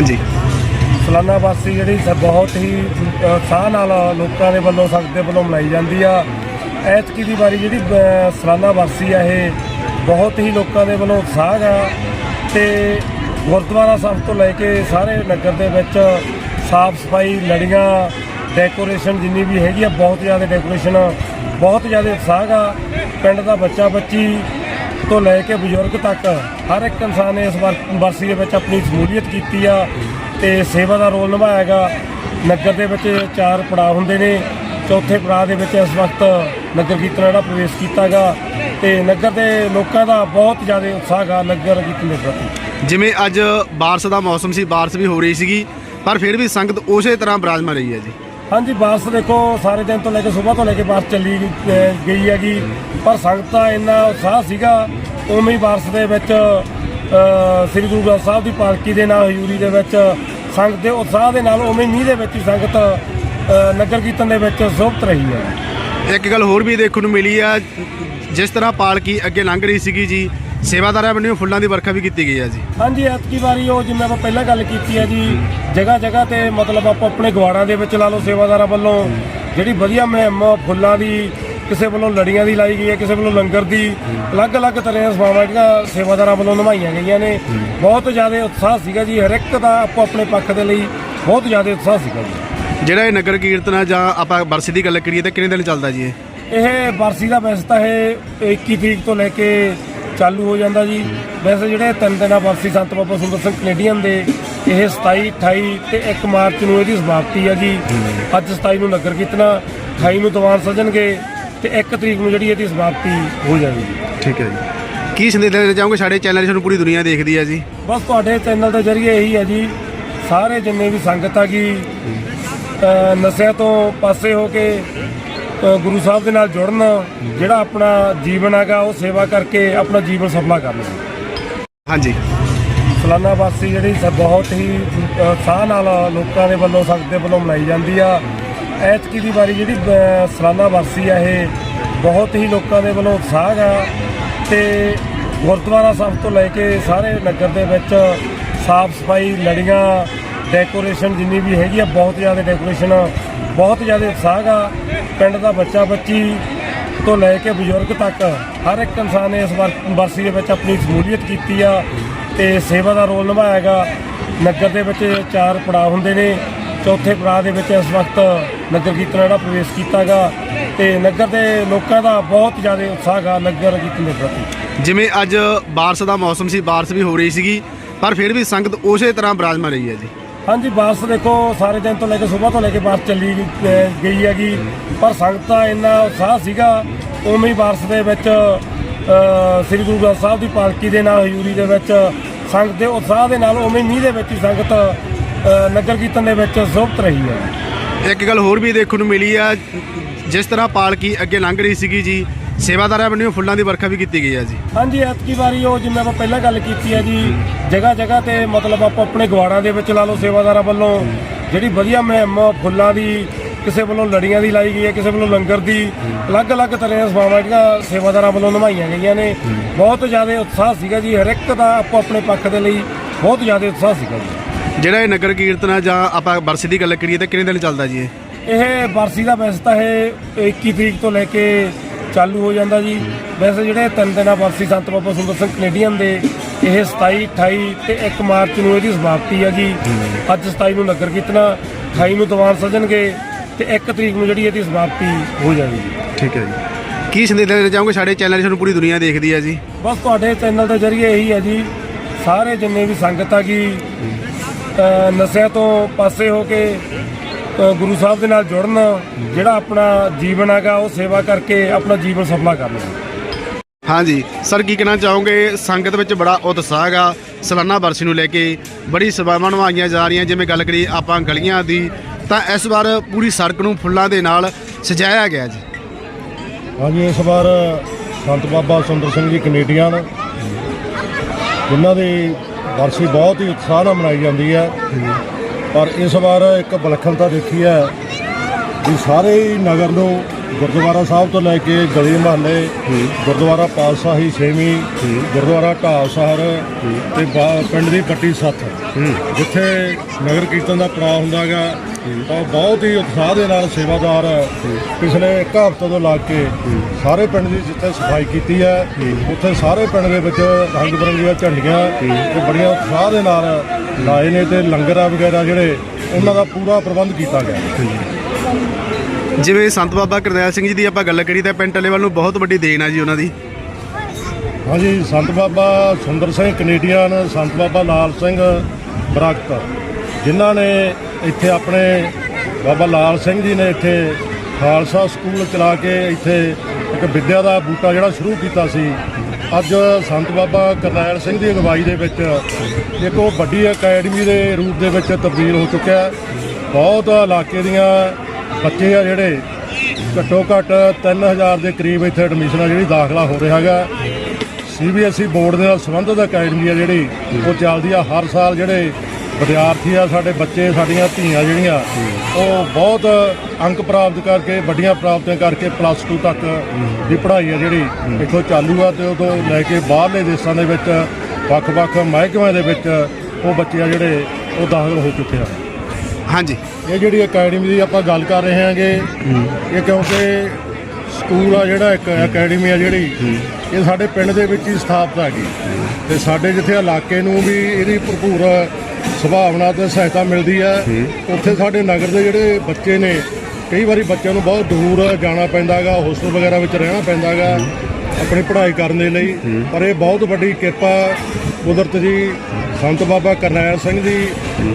ਹਾਂਜੀ। ਸਾਲਾਨਾ ਵਾਸੀ ਜਿਹੜੀ ਸ- ਬਹੁਤ ਹੀ ਅ, ਉਤਸ਼ਾਹ ਨਾਲ ਲੋਕਾਂ ਦੇ ਵੱਲੋਂ ਸੰਗਤ ਦੇ ਵੱਲੋਂ ਮਨਾਈ ਜਾਂਦੀ ਆ। ਐਤਕੀ ਦੀ ਵਾਰੀ ਜਿਹੜੀ ਅ, ਸਾਲਾਨਾ ਵਾਸੀ ਆ ਇਹ ਬਹੁਤ ਹੀ ਲੋਕਾਂ ਦੇ ਵੱਲੋਂ ਉਤਸ਼ਾਹ ਆ ਤੇ ਗੁਰਦੁਆਰਾ ਸਾਹਿਬ ਤੋਂ ਲੈ ਕੇ ਸਾਰੇ ਨਗਰ ਦੇ ਵਿੱਚ ਸਾਫ਼ ਸਫ਼ਾਈ ਲੜੀਆਂ ਡੈਕੋਰੇਸ਼ਨ ਜਿੰਨੀ ਵੀ ਹੈਗੀ ਆ ਬਹੁਤ ਜ਼ਿਆਦਾ ਡੈਕੋਰੇਸ਼ਨ ਬਹੁਤ ਜ਼ਿਆਦਾ ਉਤਸ਼ਾਹ ਆ। ਪਿੰਡ ਦਾ ਬੱਚਾ ਬੱਚੀ ਤੋਂ ਲੈ ਕੇ ਬਜ਼ੁਰਗ ਤੱਕ ਹਰ ਇੱਕ ਇਨਸਾਨ ਨੇ ਇਸ ਵਾਰ, ਵਰਸੀ ਦੇ ਵਿੱਚ ਆਪਣੀ ਸ਼ਮੂਲੀਅਤ ਕੀਤੀ ਆ ਤੇ ਸੇਵਾ ਦਾ ਰੋਲ ਨਿਭਾਇਆ ਨਿਭਾਇਆਗਾ ਨਗਰ ਦੇ ਵਿੱਚ ਚਾਰ ਪੜਾਅ ਹੁੰਦੇ ਨੇ। ਚੌਥੇ ਪੜਾਅ ਦੇ ਵਿੱਚ ਇਸ ਵਕਤ ਨਗਰ ਕੀਰਤਨ ਜਿਹੜਾ ਪ੍ਰਵੇਸ਼ ਕੀਤਾਗਾ ਤੇ ਨਗਰ ਦੇ ਲੋਕਾਂ ਦਾ ਬਹੁਤ ਜ਼ਿਆਦਾ ਉਤਸ਼ਾਹ ਗਾ ਨਗਰ ਕੀਰਤਨ ਦੇ ਪ੍ਰਤੀ। ਜਿਵੇਂ ਅੱਜ ਬਾਰਿਸ਼ ਦਾ ਮੌਸਮ ਸੀ, ਬਾਰਿਸ਼ ਵੀ ਹੋ ਰਹੀ ਸੀਗੀ, ਪਰ ਫਿਰ ਵੀ ਸੰਗਤ ਉਸੇ ਤਰ੍ਹਾਂ ਬਿਰਾਜਮਾਨ ਰਹੀ ਹੈ ਜੀ। ਹਾਂਜੀ, ਬੱਸ ਦੇਖੋ, ਸਾਰੇ ਦਿਨ ਤੋਂ ਲੈ ਕੇ ਸਵੇਰ ਤੋਂ ਲੈ ਕੇ ਬੱਸ ਚੱਲੀ ਗਈ- ਅਹ, ਗਈ ਹੈਗੀ। ਪਰ ਸੰਗਤ ਦਾ ਇੰਨਾ ਉਤਸ਼ਾਹ ਸੀਗਾ, ਉਵੇਂ ਹੀ ਬੱਸ ਦੇ ਵਿੱਚ, ਅਹ, ਸ੍ਰੀ ਗੁਰੂ ਗ੍ਰੰਥ ਸਾਹਿਬ ਦੀ ਪਾਲਕੀ ਦੇ ਨਾਲ, ਹਜ਼ੂਰੀ ਦੇ ਵਿੱਚ ਸੰਗਤ ਦੇ ਉਤਸ਼ਾਹ ਦੇ ਨਾਲ, ਉਵੇਂ ਹੀ ਮੀਂਹ ਦੇ ਵਿੱਚ ਹੀ ਸੰਗਤ, ਅਹ, ਨਗਰ ਕੀਰਤਨ ਦੇ ਵਿੱਚ ਸੋਭਤ ਰਹੀ ਹੈ। ਇੱਕ ਗੱਲ ਹੋਰ ਵੀ ਦੇਖਣ ਨੂੰ ਮਿਲੀ ਆ, ਜਿਸ ਤਰ੍ਹਾਂ ਪਾਲਕੀ ਅੱਗੇ ਲੰਘ ਰਹੀ ਸੀਗੀ ਜੀ ਸੇਵਾਦਾਰਾਂ ਵੱਲੋਂ ਫੁੱਲਾਂ ਦੀ ਵਰਖਾ ਵੀ ਕੀਤੀ ਗਈ ਹੈ ਜੀ। ਹਾਂਜੀ ਐਤਕੀ ਵਾਰੀ ਉਹ ਜਿਵੇਂ ਆਪਾਂ ਪਹਿਲਾਂ ਗੱਲ ਕੀਤੀ ਹੈ ਜੀ ਜਗ੍ਹਾ ਜਗ੍ਹਾ ਤੇ ਮਤਲਬ ਆਪਾਂ ਆਪਣੇ ਗਵਾੜਾਂ ਦੇ ਵਿੱਚ ਲਾ ਲਓ ਸੇਵਾਦਾਰਾਂ ਵੱਲੋਂ ਜਿਹੜੀ ਵਧੀਆ ਮੁਹਿੰਮ ਫੁੱਲਾਂ ਦੀ ਕਿਸੇ ਵੱਲੋਂ ਲੜੀਆਂ ਦੀ ਲਾਈ ਗਈ ਹੈ ਕਿਸੇ ਵੱਲੋਂ ਲੰਗਰ ਦੀ ਅਲੱਗ-ਅਲੱਗ ਤਰ੍ਹਾਂ ਦੀਆਂ ਸੇਵਾਵਾਂ ਜਿਹੜੀਆਂ ਸੇਵਾਦਾਰਾਂ ਵੱਲੋਂ ਨਿਭਾਈਆਂ ਗਈਆਂ ਨੇ। ਬਹੁਤ ਜ਼ਿਆਦਾ ਉਤਸ਼ਾਹ ਸੀਗਾ ਜੀ ਹਰ ਇੱਕ ਦਾ ਆਪੋ ਆਪਣੇ ਪੱਖ ਦੇ ਲਈ ਬਹੁਤ ਜ਼ਿਆਦਾ ਉਤਸ਼ਾਹ ਸੀਗਾ ਜੀ। ਜਿਹੜਾ ਇਹ ਨਗਰ ਕੀਰਤਨ ਆ ਜਾਂ ਆਪਾਂ ਬਰਸੀ ਦੀ ਗੱਲ ਕਰੀਏ ਤਾਂ ਕਿੰਨੇ ਦਿਨ ਚੱਲਦਾ ਜੀ ਇਹ? ਇਹ ਬਰਸੀ ਦਾ ਵੈਸੇ ਤਾਂ ਇਹ 21 ਤਰੀਕ ਤੋਂ ਲੈ ਕੇ ਚਾਲੂ ਹੋ ਜਾਂਦਾ ਜੀ। ਵੈਸੇ ਜਿਹੜੇ ਤਿੰਨ ਦਿਨਾਂ ਬਰਸੀ ਸੰਤ ਬਾਬਾ ਸੁੰਦਰ ਸਿੰਘ ਕੈਨੇਡੀਅਨ ਦੇ ਇਹ 27 28 ਤੇ 1 ਮਾਰਚ ਨੂੰ ਇਹਦੀ ਸਮਾਪਤੀ ਹੈ ਜੀ। ਅੱਜ 27 ਨੂੰ ਨਗਰ ਕੀਰਤਨ 28 ਨੂੰ ਦੀਵਾਨ ਸਜਣਗੇ ਤੇ 1 ਤਰੀਕ ਨੂੰ ਜਿਹੜੀ ਇਹਦੀ ਸਮਾਪਤੀ ਹੋ ਜਾਵੇਗੀ। ਠੀਕ ਹੈ ਜੀ। ਕੀ ਸੰਦੇਸ਼ ਦੇਣਾ ਚਾਹੋਗੇ? ਸਾਡੇ ਚੈਨਲ ਸਾਨੂੰ ਪੂਰੀ ਦੁਨੀਆ ਦੇਖਦੀ ਹੈ ਜੀ। ਬਸ ਤੁਹਾਡੇ ਚੈਨਲ ਦੇ ਜ਼ਰੀਏ ਇਹੀ ਹੈ ਜੀ। ਸਾਰੇ ਜਿੰਨੇ ਵੀ ਸੰਗਤ ਹੈਗੀ ਅ, ਨਸ਼ਿਆਂ ਤੋਂ ਪਾਸੇ ਹੋ ਕੇ ਗੁਰੂ ਸਾਹਿਬ ਦੇ ਨਾਲ ਜੁੜਨ ਜਿਹੜਾ ਆਪਣਾ ਜੀਵਨ ਹੈਗਾ ਉਹ ਸੇਵਾ ਕਰਕੇ ਆਪਣਾ ਜੀਵਨ ਸਫਲਾ ਕਰਨ ਹਾਂਜੀ। ਸਾਲਾਨਾ ਵਾਸੀ ਜਿਹੜੀ ਸ- ਬਹੁਤ ਹੀ ਅ, ਉਤਸ਼ਾਹ ਨਾਲ ਲੋਕਾਂ ਦੇ ਵੱਲੋਂ ਸੰਗਤ ਦੇ ਵੱਲੋਂ ਮਨਾਈ ਜਾਂਦੀ ਆ। ਐਤਕੀ ਦੀ ਵਾਰੀ ਜਿਹੜੀ ਅ, ਸਾਲਾਨਾ ਵਾਸੀ ਆ ਇਹ ਬਹੁਤ ਹੀ ਲੋਕਾਂ ਦੇ ਵੱਲੋਂ ਉਤਸ਼ਾਹ ਗਾ ਤੇ ਗੁਰਦੁਆਰਾ ਸਾਹਿਬ ਤੋਂ ਲੈ ਕੇ ਸਾਰੇ ਨਗਰ ਦੇ ਵਿੱਚ ਸਾਫ਼ ਸਫ਼ਾਈ ਲੜੀਆਂ ਡੈਕੋਰੇਸ਼ਨ ਜਿੰਨੀ ਵੀ ਹੈਗੀ ਆ ਬਹੁਤ ਜ਼ਿਆਦਾ ਡੈਕੋਰੇਸ਼ਨ ਬਹੁਤ ਜ਼ਿਆਦਾ ਉਤਸ਼ਾਹ ਆ। ਪਿੰਡ ਦਾ ਬੱਚਾ ਬੱਚੀ ਤੋਂ ਲੈ ਕੇ ਬਜ਼ੁਰਗ ਤੱਕ ਹਰ ਇੱਕ ਇਨਸਾਨ ਨੇ ਇਸ ਵਾਰ, ਵਰਸੀ ਦੇ ਵਿੱਚ ਆਪਣੀ ਸ਼ਮੂਲੀਅਤ ਕੀਤੀ ਆ ਤੇ ਸੇਵਾ ਦਾ ਰੋਲ ਨਿਭਾਇਆਗਾ ਨਗਰ ਦੇ ਵਿੱਚ ਚਾਰ ਪੜਾਅ ਹੁੰਦੇ ਨੇ। ਚੌਥੇ ਪੜਾਅ ਦੇ ਵਿੱਚ ਇਸ ਵਕਤ ਨਗਰ ਕੀਰਤਨ ਜਿਹੜਾ ਪ੍ਰਵੇਸ਼ ਕੀਤਾਗਾ ਤੇ ਨਗਰ ਦੇ ਲੋਕਾਂ ਦਾ ਬਹੁਤ ਜ਼ਿਆਦਾ ਉਤਸ਼ਾਹ ਆ ਨਗਰ ਕੀਰਤਨ ਦੇ ਪ੍ਰਤੀ। ਜਿਵੇਂ ਅੱਜ ਬਾਰਿਸ਼ ਦਾ ਮੌਸਮ ਸੀ, ਬਾਰਿਸ਼ ਵੀ ਹੋ ਰਹੀ ਸੀਗੀ, ਪਰ ਫਿਰ ਵੀ ਸੰਗਤ ਉਸੇ ਤਰ੍ਹਾਂ ਬਿਰਾਜਮਾਨ ਰਹੀ ਹੈ ਜੀ। ਹਾਂਜੀ, ਬੱਸ ਦੇਖੋ, ਸਾਰੇ ਦਿਨ ਤੋਂ ਲੈ ਕੇ ਸਵੇਰ ਤੋਂ ਲੈ ਕੇ ਬੱਸ ਚੱਲੀ ਗਈ- ਗਈ ਹੈਗੀ। ਪਰ ਸੰਗਤ ਦਾ ਇੰਨਾ ਉਤਸ਼ਾਹ ਸੀਗਾ, ਉਵੇਂ ਹੀ ਬੱਸ ਦੇ ਵਿੱਚ, ਅਹ, ਸ੍ਰੀ ਗੁਰੂ ਗ੍ਰੰਥ ਸਾਹਿਬ ਦੀ ਪਾਲਕੀ ਦੇ ਨਾਲ, ਹਜ਼ੂਰੀ ਦੇ ਵਿੱਚ, ਸੰਗਤ ਦੇ ਉਤਸ਼ਾਹ ਦੇ ਨਾਲ, ਉਵੇਂ ਹੀ ਮੀਂਹ ਦੇ ਵਿੱਚ ਹੀ ਸੰਗਤ, ਅਹ, ਨਗਰ ਕੀਰਤਨ ਦੇ ਵਿੱਚ ਸੋਭਤ ਰਹੀ ਹੈ। ਇੱਕ ਗੱਲ ਹੋਰ ਵੀ ਦੇਖਣ ਨੂੰ ਮਿਲੀ ਆ ਜਿਸ ਤਰ੍ਹਾਂ ਪਾਲਕੀ ਅੱਗੇ ਲੰਘ ਰਹੀ ਸੀਗੀ ਜੀ ਸੇਵਾਦਾਰਾਂ ਵੱਲੋਂ ਫੁੱਲਾਂ ਦੀ ਵਰਖਾ ਵੀ ਕੀਤੀ ਗਈ ਹੈ ਜੀ। ਹਾਂਜੀ ਐਤਕੀ ਵਾਰੀ ਉਹ ਜਿਵੇਂ ਆਪਾਂ ਪਹਿਲਾਂ ਗੱਲ ਕੀਤੀ ਹੈ ਜੀ ਜਗ੍ਹਾ ਜਗ੍ਹਾ ਤੇ ਮਤਲਬ ਆਪਾਂ ਆਪਣੇ ਗਵਾੜਾਂ ਦੇ ਵਿੱਚ ਲਾ ਲਓ ਸੇਵਾਦਾਰਾਂ ਵੱਲੋਂ ਜਿਹੜੀ ਵਧੀਆ ਮੁਹਿੰਮ ਫੁੱਲਾਂ ਦੀ ਕਿਸੇ ਵੱਲੋਂ ਲੜੀਆਂ ਦੀ ਲਾਈ ਗਈ ਹੈ ਕਿਸੇ ਵੱਲੋਂ ਲੰਗਰ ਦੀ ਅਲੱਗ-ਅਲੱਗ ਤਰ੍ਹਾਂ ਦੀਆਂ ਸੇਵਾਵਾਂ ਜਿਹੜੀਆਂ ਸੇਵਾਦਾਰਾਂ ਵੱਲੋਂ ਨਿਭਾਈਆਂ ਗਈਆਂ ਨੇ। ਬਹੁਤ ਜ਼ਿਆਦਾ ਉਤਸ਼ਾਹ ਸੀਗਾ ਜੀ ਹਰ ਇੱਕ ਦਾ ਆਪੋ ਆਪਣੇ ਪੱਖ ਦੇ ਲਈ ਬਹੁਤ ਜ਼ਿਆਦਾ ਉਤਸ਼ਾਹ ਸੀਗਾ ਜੀ। ਜਿਹੜਾ ਇਹ ਨਗਰ ਕੀਰਤਨ ਆ ਜਾਂ ਆਪਾਂ ਬਰਸੀ ਦੀ ਗੱਲ ਕਰੀਏ ਤਾਂ ਕਿੰਨੇ ਦਿਨ ਚੱਲਦਾ ਜੀ ਇਹ? ਇਹ ਬਰਸੀ ਦਾ ਵੈਸੇ ਤਾਂ ਇਹ 21 ਤਰੀਕ ਤੋਂ ਲੈ ਕੇ ਚਾਲੂ ਹੋ ਜਾਂਦਾ ਜੀ। ਵੈਸੇ ਜਿਹੜੇ ਤਿੰਨ ਦਿਨਾਂ ਬਰਸੀ ਸੰਤ ਬਾਬਾ ਸੁੰਦਰ ਸਿੰਘ ਕੈਨੇਡੀਅਨ ਦੇ ਇਹ 27 28 ਤੇ 1 ਮਾਰਚ ਨੂੰ ਇਹਦੀ ਸਮਾਪਤੀ ਹੈ ਜੀ। ਅੱਜ 27 ਨੂੰ ਨਗਰ ਕੀਰਤਨ 28 ਨੂੰ ਦੀਵਾਨ ਸਜਣਗੇ ਤੇ 1 ਤਰੀਕ ਨੂੰ ਜਿਹੜੀ ਇਹਦੀ ਸਮਾਪਤੀ ਹੋ ਜਾਵੇਗੀ ਠੀਕ ਹੈ ਜੀ। ਕੀ ਸੰਦੇਸ਼ ਦੇਣਾ ਚਾਹੋਗੇ? ਸਾਡੇ ਚੈਨਲ ਸਾਨੂੰ ਪੂਰੀ ਦੁਨੀਆ ਦੇਖਦੀ ਹੈ ਜੀ। ਬਸ ਤੁਹਾਡੇ ਚੈਨਲ ਦੇ ਜ਼ਰੀਏ ਇਹੀ ਹੈ ਜੀ। ਸਾਰੇ ਜਿੰਨੇ ਵੀ ਸੰਗਤ ਹੈਗੀ ਅ, ਨਸ਼ਿਆਂ ਤੋਂ ਪਾਸੇ ਹੋ ਕੇ ਗੁਰੂ ਸਾਹਿਬ ਦੇ ਨਾਲ ਜੁੜਨ ਜਿਹੜਾ ਆਪਣਾ ਜੀਵਨ ਹੈਗਾ ਉਹ ਸੇਵਾ ਕਰਕੇ ਆਪਣਾ ਜੀਵਨ ਸਫਲਾ ਕਰਨ। ਹਾਂਜੀ ਸਰ ਕੀ ਕਹਿਣਾ ਚਾਹੋਗੇ? ਸੰਗਤ ਵਿੱਚ ਬੜਾ ਉਤਸ਼ਾਹ ਹੈਗਾ। ਸਾਲਾਨਾ ਬਰਸੀ ਨੂੰ ਲੈ ਕੇ ਬੜੀ ਸੇਵਾਵਾਂ ਨਿਭਾਈਆਂ ਜਾ ਰਹੀਆਂ। ਜਿਵੇਂ ਗੱਲ ਕਰੀ ਆਪਾਂ ਗਲੀਆਂ ਦੀ ਤਾਂ ਇਸ ਵਾਰ ਪੂਰੀ ਸੜਕ ਨੂੰ ਫੁੱਲਾਂ ਦੇ ਨਾਲ ਸਜਾਇਆ ਗਿਆ ਜੀ। ਹਾਂਜੀ ਇਸ ਵਾਰ ਸੰਤ ਬਾਬਾ ਸੁੰਦਰ ਸਿੰਘ ਜੀ ਕੈਨੇਡੀਅਨ ਜਿਨ੍ਹਾਂ ਦੀ ਵਰਸੀ ਬਹੁਤ ਹੀ ਉਤਸ਼ਾਹ ਨਾਲ ਮਨਾਈ ਜਾਂਦੀ ਹੈ। ਪਰ ਇਸ ਵਾਰ ਇੱਕ ਵਿਲੱਖਣਤਾ ਦੇਖੀ ਹੈ ਵੀ ਸਾਰੇ ਹੀ ਨਗਰ ਨੂੰ ਗੁਰਦੁਆਰਾ ਸਾਹਿਬ ਤੋਂ ਲੈ ਕੇ ਗਲੀ ਮਹੱਲੇ, ਗੁਰਦੁਆਰਾ ਪਾਤਸ਼ਾਹੀ ਛੇਵੀਂ, ਗੁਰਦੁਆਰਾ ਢਾਲ ਸਹਰ ਤੇ ਬਾ- ਪਿੰਡ ਦੀ ਪੱਟੀ ਸੱਥ ਜਿੱਥੇ ਨਗਰ ਕੀਰਤਨ ਦਾ ਪੜਾਅ ਹੁੰਦਾਗਾ ਤਾਂ ਬਹੁਤ ਹੀ ਉਤਸ਼ਾਹ ਦੇ ਨਾਲ ਸੇਵਾਦਾਰ ਪਿਛਲੇ ਇੱਕ ਹਫ਼ਤੇ ਤੋਂ ਲਾ ਕੇ ਸਾਰੇ ਪਿੰਡ ਦੀ ਜਿੱਥੇ ਸਫ਼ਾਈ ਕੀਤੀ ਹੈ ਉੱਥੇ ਸਾਰੇ ਪਿੰਡ ਦੇ ਵਿੱਚ ਰੰਗ ਬਰੰਗੀਆਂ ਝੰਡੀਆਂ ਤੇ ਬੜੀਆਂ ਉਤਸ਼ਾਹ ਦੇ ਨਾਲ ਲਾਏ ਨੇ ਤੇ ਲੰਗਰਾਂ ਵਗੈਰਾ ਜਿਹੜੇ ਉਹਨਾਂ ਦਾ ਪੂਰਾ ਪ੍ਰਬੰਧ ਕੀਤਾ ਗਿਆ। ਜਿਵੇਂ ਸੰਤ ਬਾਬਾ ਕਰਨੈਲ ਸਿੰਘ ਜੀ ਦੀ ਆਪਾਂ ਗੱਲ ਕਰੀ ਤਾਂ ਪਿੰਡ ਟੱਲੇਵਾਲ ਨੂੰ ਬਹੁਤ ਵੱਡੀ ਦੇਣ ਆ ਜੀ ਉਹਨਾਂ ਦੀ। ਹਾਂਜੀ ਸੰਤ ਬਾਬਾ ਸੁੰਦਰ ਸਿੰਘ ਕੈਨੇਡੀਅਨ ਸੰਤ ਬਾਬਾ ਲਾਲ ਸਿੰਘ ਬਰਕਤ ਜਿਨ੍ਹਾਂ ਨੇ ਇੱਥੇ ਆਪਣੇ ਬਾਬਾ ਲਾਲ ਸਿੰਘ ਜੀ ਨੇ ਇੱਥੇ ਖਾਲਸਾ ਸਕੂਲ ਚਲਾ ਕੇ ਇੱਥੇ ਇੱਕ ਵਿੱਦਿਆ ਦਾ ਬੂਟਾ ਜਿਹੜਾ ਸ਼ੁਰੂ ਕੀਤਾ ਸੀ। ਅੱਜ ਸੰਤ ਬਾਬਾ ਕਰਨੈਲ ਸਿੰਘ ਦੀ ਅਗਵਾਈ ਦੇ ਵਿੱਚ ਇੱਕ ਉਹ ਵੱਡੀ ਅਕੈਡਮੀ ਦੇ ਰੂਪ ਦੇ ਵਿੱਚ ਤਬਦੀਲ ਹੋ ਚੁੱਕਿਆ ਬਹੁਤ ਇਲਾਕੇ ਦੀਆਂ ਬੱਚੇ ਆ ਜਿਹੜੇ ਘੱਟੋ ਘੱਟ 3000 ਦੇ ਕਰੀਬ ਇੱਥੇ ਐਡਮਿਸ਼ਨਾਂ ਜਿਹੜੀ ਦਾਖਲਾ ਹੋ ਰਿਹਾ ਹੈਗਾ। ਸੀਬੀਐਸਈ ਬੋਰਡ ਦੇ ਨਾਲ ਸੰਬੰਧਿਤ ਅਕੈਡਮੀ ਆ ਜਿਹੜੀ, ਉਹ ਚੱਲਦੀ ਆ ਹਰ ਸਾਲ ਜਿਹੜੇ ਵਿਦਿਆਰਥੀ ਆ ਸਾਡੇ ਬੱਚੇ ਸਾਡੀਆਂ ਧੀਆਂ ਜਿਹੜੀਆਂ ਉਹ ਬਹੁਤ ਅੰਕ ਪ੍ਰਾਪਤ ਕਰਕੇ ਵੱਡੀਆਂ ਪ੍ਰਾਪਤੀਆਂ ਕਰਕੇ ਪਲੱਸ 2 ਤੱਕ ਦੀ ਪੜ੍ਹਾਈ ਆ ਜਿਹੜੀ ਇੱਥੋਂ ਚਾਲੂ ਆ ਤੇ ਉਦੋਂ ਲੈ ਕੇ ਬਾਹਰਲੇ ਦੇਸ਼ਾਂ ਦੇ ਵਿੱਚ ਵੱਖ-ਵੱਖ ਮਹਿਕਮਿਆਂ ਦੇ ਵਿੱਚ ਉਹ ਬੱਚੇ ਆ ਜਿਹੜੇ ਉਹ ਦਾਖਲ ਹੋ ਚੁੱਕੇ ਆ। ਹਾਂਜੀ। ਇਹ ਜਿਹੜੀ ਅਕੈਡਮੀ ਦੀ ਆਪਾਂ ਗੱਲ ਕਰ ਰਹੇ ਹਾਂਗੇ ਇਹ ਕਿਉਂਕਿ ਸਕੂਲ ਆ ਜਿਹੜਾ ਇੱਕ ਅਕੈਡਮੀ ਆ ਜਿਹੜੀ ਇਹ ਸਾਡੇ ਪਿੰਡ ਦੇ ਵਿੱਚ ਹੀ ਸਥਾਪਿਤ ਹੈਗੀ ਤੇ ਸਾਡੇ ਜਿੱਥੇ ਇਲਾਕੇ ਨੂੰ ਵੀ ਇਹਦੀ ਭਰਪੂਰ ਸੁਭਾਵਨਾ ਤੇ ਸਹਾਇਤਾ ਮਿਲਦੀ ਹੈ। ਉੱਥੇ ਸਾਡੇ ਨਗਰ ਦੇ ਜਿਹੜੇ ਬੱਚੇ ਨੇ ਕਈ ਵਾਰੀ ਬੱਚਿਆਂ ਨੂੰ ਬਹੁਤ ਦੂਰ ਜਾਣਾ ਪੈਂਦਾਗਾ ਹੋਸਟਲ ਵਗੈਰਾ ਵਿੱਚ ਰਹਿਣਾ ਪੈਂਦਾਗਾ ਆਪਣੀ ਪੜ੍ਹਾਈ ਕਰਨ ਦੇ ਲਈ। ਪਰ ਇਹ ਬਹੁਤ ਵੱਡੀ ਕਿਰਪਾ ਕੁਦਰਤ ਦੀ ਸੰਤ ਬਾਬਾ ਕਰਨੈਲ ਸਿੰਘ ਜੀ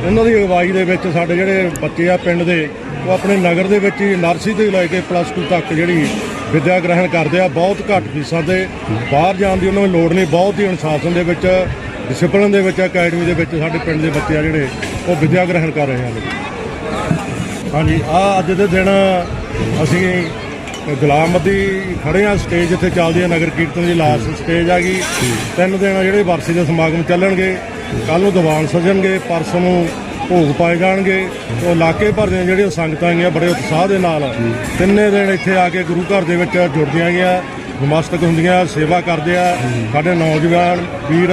ਉਹਨਾਂ ਦੀ ਅਗਵਾਈ ਦੇ ਵਿੱਚ ਸਾਡੇ ਜਿਹੜੇ ਬੱਚੇ ਆ ਪਿੰਡ ਦੇ ਉਹ ਆਪਣੇ ਨਗਰ ਦੇ ਵਿੱਚ ਹੀ ਨਰਸਰੀ ਤੋਂ ਲੈ ਕੇ ਪਲੱਸ 2 ਤੱਕ ਜਿਹੜੀ ਵਿੱਦਿਆ ਗ੍ਰਹਿਣ ਕਰਦੇ ਆ ਬਹੁਤ ਘੱਟ ਫੀਸਾਂ ਤੇ ਬਾਹਰ ਜਾਣ ਦੀ ਉਹਨਾਂ ਨੂੰ ਲੋੜ ਨਹੀਂ ਬਹੁਤ ਹੀ ਅਨੁਸ਼ਾਸਨ ਦੇ ਵਿੱਚ ਡਿਸਪਲਿਨ ਦੇ ਵਿੱਚ ਅਕੈਡਮੀ ਦੇ ਵਿੱਚ ਸਾਡੇ ਪਿੰਡ ਦੇ ਬੱਚੇ ਆ ਜਿਹੜੇ, ਉਹ ਵਿਦਿਆ ਗ੍ਰਹਿਣ ਕਰ ਰਹੇ ਹਨ ਹਾਂਜੀ, ਆ ਅੱਜ ਦੇ ਦਿਨ ਅਸੀਂ ਗੁਲਾਮਦੀ ਖੜੇ ਆ ਸਟੇਜ ਇੱਥੇ ਚੱਲਦੀ ਹੈ ਨਗਰ ਕੀਰਤਨ ਦੀ ਲਾਸਟ ਸਟੇਜ ਆ ਗਈ। ਤਿੰਨ ਦਿਨ ਜਿਹੜੇ ਵਰਸੀ ਦੇ ਸਮਾਗਮ ਚੱਲਣਗੇ ਕੱਲ ਨੂੰ ਦੀਵਾਨ ਸਜਣਗੇ, ਪਰਸੋਂ ਨੂੰ ਭੋਗ ਪਾਏ ਜਾਣਗੇ। ਉਹ ਇਲਾਕੇ ਭਰ ਦੀਆਂ ਜਿਹੜੀਆਂ ਸੰਗਤਾਂ ਆਈਆਂ, ਬੜੇ ਉਤਸ਼ਾਹ ਦੇ ਨਾਲ। ਤਿੰਨੇ ਦਿਨ ਇੱਥੇ ਆ ਕੇ ਗੁਰੂ ਘਰ ਦੇ ਵਿੱਚ ਜੁੜਦੀਆਂ ਗਈਆਂ, ਨਮਸਤਕ ਹੁੰਦੀਆਂ, ਸੇਵਾ ਕਰਦੇ ਆ। ਸਾਡੇ ਨੌਜਵਾਨ, ਵੀਰ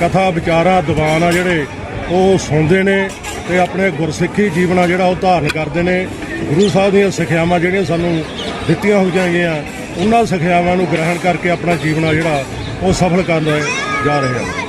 ਕਥਾ ਵਿਚਾਰਾਂ ਦੀਵਾਨ ਆ ਜਿਹੜੇ, ਉਹ ਸੁਣਦੇ ਨੇ ਤੇ ਆਪਣੇ ਗੁਰਸਿੱਖੀ ਜੀਵਨ ਆ ਜਿਹੜਾ ਉਹ ਧਾਰਨ ਕਰਦੇ ਨੇ। ਗੁਰੂ ਸਾਹਿਬ ਦੀਆਂ ਸਿੱਖਿਆਵਾਂ ਜਿਹੜੀਆਂ ਸਾਨੂੰ ਦਿੱਤੀਆਂ ਹੋਈਆਂ ਗਈਆਂ, ਉਹਨਾਂ ਸਿੱਖਿਆਵਾਂ ਨੂੰ ਗ੍ਰਹਿਣ ਕਰਕੇ ਆਪਣਾ ਜੀਵਨ ਆ ਜਿਹੜਾ ਉਹ ਸਫਲ ਕਰਨ ਜਾ ਰਹੇ ਹਨ।